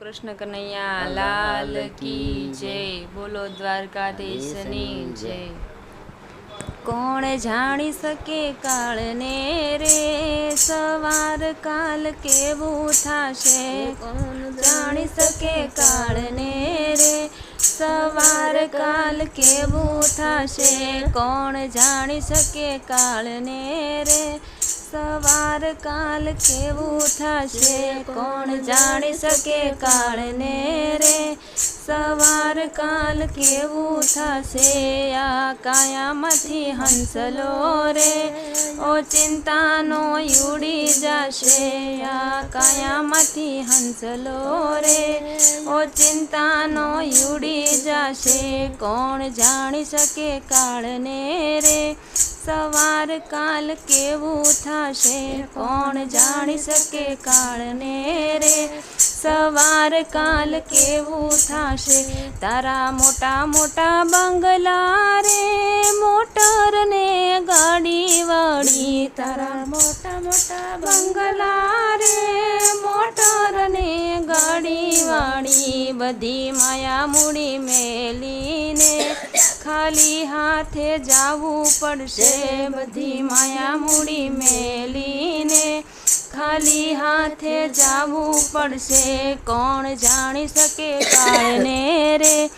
કૃષ્ણ કનૈયા લાલ કી જય. બોલો દ્વારકાધીશની જય. કોણ જાણી શકે કાળને રે? સવાર કાલ કેવું થાશે? કોણ જાણી શકે કાળને રે? સવાર કાલ કેવું થાશે? કોણ જાણી શકે કાળને રે? સવાર કાલ કેવું થશે? કોણ જાણી શકે કાળને રે? સવાર કાલ કેવું થશે? આ કાયામાંથી હંસલો રે. ઓ ચિંતાનો ઉડી જશે. આ કાયામાંથી હંસલો રે. ઓ ચિંતાનો ઉડી જશે. કોણ જાણી શકે કાળને રે? સવાર કાલ કેવું થશે? કોણ જાણી શકે કાળને રે? સવાર કાલ કેવું થશે? તારા મોટા મોટા બંગલા રે મોટર ને ગાડી વાળી. તારા મોટા મોટા બંગલા રે મોટર ને ગાડી વાળી. બધી માયા મૂડી મેલીને ખાલી હાથે જાવું પડશે. બધી માયા મૂડી મેલીને ખાલી હાથે જાવું પડશે. કોણ જાણી શકે કાળને રે?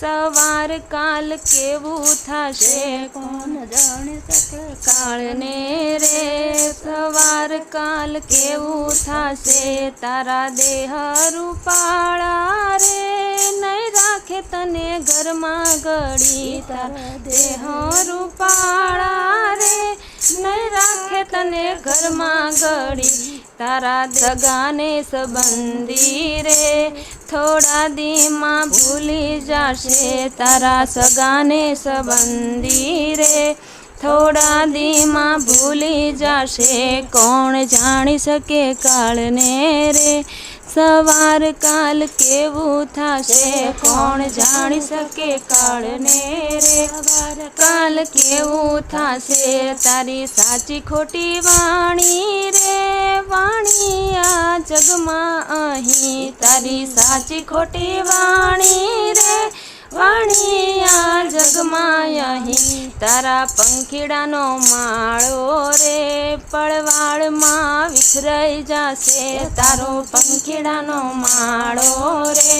સવાર કાલ કેવું થશે? કોણ જાણી શકે કાળને રે? સવાર કાલ કેવું થશે? તારા દેહ રૂપાળા રે? તને ઘરમાં ગળી તારા દેહ રૂપાળા રે. નહીં રાખે તને ઘરમાં ગળી તારા સગાને સંબંધી રે. થોડા દીમાં ભૂલી જશે તારા સગાને સંબંધી રે. થોડા દીમાં ભૂલી જશે કોણ જાણી શકે કાળને રે. સવાર કાલ કેવું થશે? કોણ જાણી શકે કાળને રે? કાલ કેવું થશે? તારી સાચી ખોટી વાણી રે? વાણી આ જગમાં અહીં. તારી સાચી ખોટી વાણી રે? વાણી આ જગમાં અહીં તારા પંખીડાનો માળો રે, પળવાળમાં વિખરાઈ જશે. તારો પંખીડાનો માળો રે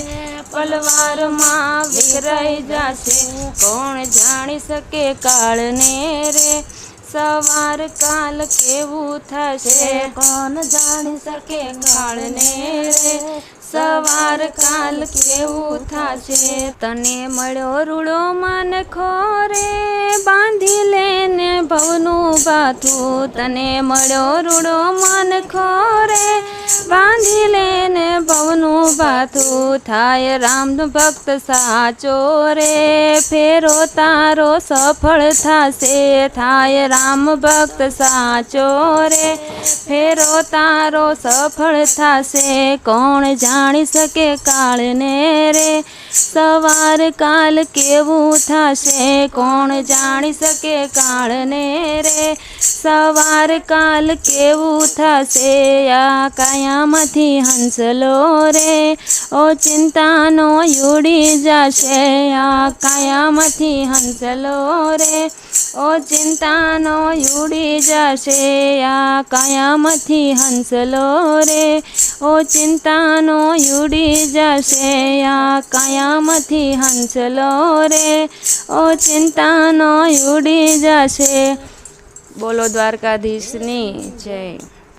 પલવારમાં વિખરાઈ જશે. કોણ જાણી શકે કાળને રે? સવાર કાલ કેવું થશે? કોણ જાણી શકે કાળને રે? સવાર કાલ કેવું થશે? તને મળ્યો રૂડો મન ખોરે બાંધી લેને ભવનું બાથું. તને મળ્યો રૂડો મન ખોરે બાંધી લેને બાથું થાય રામ ભક્ત સાચો રે. ફેરો તારો સફળ થશે, થાય, રામ ભક્ત સાચો રે. ફેરો તારો સફળ થશે, કોણ જાણી શકે કાળને રે? સવાર કાલ કેવું થશે? કોણ જાણી શકે કાળને રે? સવાર કાલ કેવું થશે? આ કાયામાંથી હંસલો રે? ઓ ચિંતાનો યુડી જશે. આ કાયામાંથી હંસલો રે? ઓ ચિંતાનો ઉડી જશે આ કાયામાંથી હંસલો રે. ઓ ચિંતાનો ઉડી જશે આ કાયામાંથી હંસલો રે. ઓ ચિંતાનો ઉડી જશે. બોલો દ્વારકાધીશની જય.